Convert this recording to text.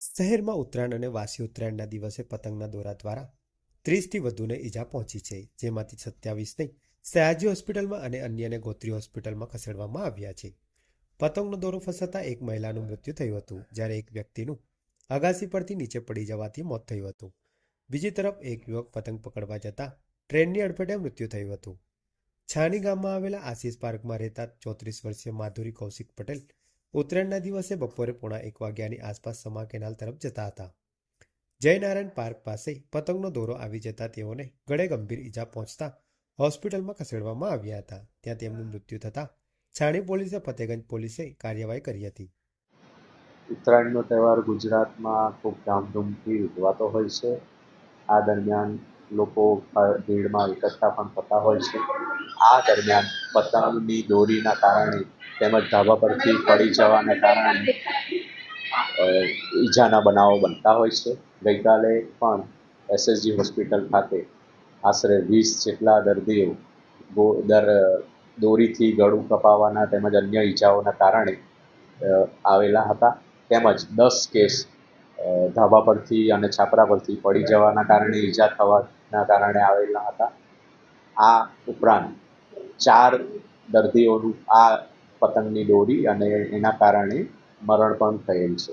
શહેરમાં ઉત્તરાયણ અને વાસી ઉત્તરાયણના દિવસે પતંગના દોરા દ્વારા ત્રીસથી વધુને ઈજા પહોંચી છે, જેમાંથી સત્યાવીસને સયાજી હોસ્પિટલમાં અને અન્યને ગોત્રી હોસ્પિટલમાં ખસેડવામાં આવ્યા છે. પતંગનો દોરો ફસાતા એક મહિલાનું મૃત્યુ થયું હતું, જ્યારે એક વ્યક્તિનું અગાસી પરથી નીચે પડી જવાથી મોત થયું હતું. બીજી તરફ એક યુવક પતંગ પકડવા જતા ટ્રેનની અડફેટે મૃત્યુ થયું હતું. છાણી ગામમાં આવેલા આશીષ પાર્કમાં રહેતા ચોત્રીસ વર્ષીય માધુરી કૌશિક પટેલ ઉત્તરાયણના દિવસે બપોરે પોણા એક વાગ્યાની આસપાસ સમા કેનાલ તરફ જતા હતા. જયનારાયણ પાર્ક પાસે પતંગનો દોરો આવી જતા તેઓને ગળે ગંભીર ઈજા પહોંચતા હોસ્પિટલમાં ખસેડવામાં આવ્યા હતા. ત્યાં તેમનું મૃત્યુ થતાં છાણી પોલીસે ફતેગંજ પોલીસે કાર્યવાહી કરી હતી. ઉત્તરાયણનો તહેવાર ગુજરાતમાં ખૂબ ધામધૂમથી ઉજવાતો હોય છે. આ દરમિયાન લોકો ભીડમાં એકઠા પણ થતા હોય છે. આ દરમિયાન પતંગની દોરીના કારણે તેમજ ધાબા પરથી પડી જવાના કારણે ઈજાના બનાવો બનતા હોય છે. ગઈકાલે પણ એસએસજી હોસ્પિટલ ખાતે આશરે વીસ જેટલા દર્દીઓ દર, દોરીથી ગળું કપાવાના તેમજ અન્ય ઈજાઓના કારણે આવેલા હતા. તેમજ દસ કેસ ધાબા પરથી અને છાપરા પરથી પડી જવાના કારણે, ઈજા થવાના કારણે આવેલા હતા. આ ઉપરાંત ચાર દર્દીઓનું આ પતંગની દોરી અને એના કારણે મરણ પણ થયેલ છે.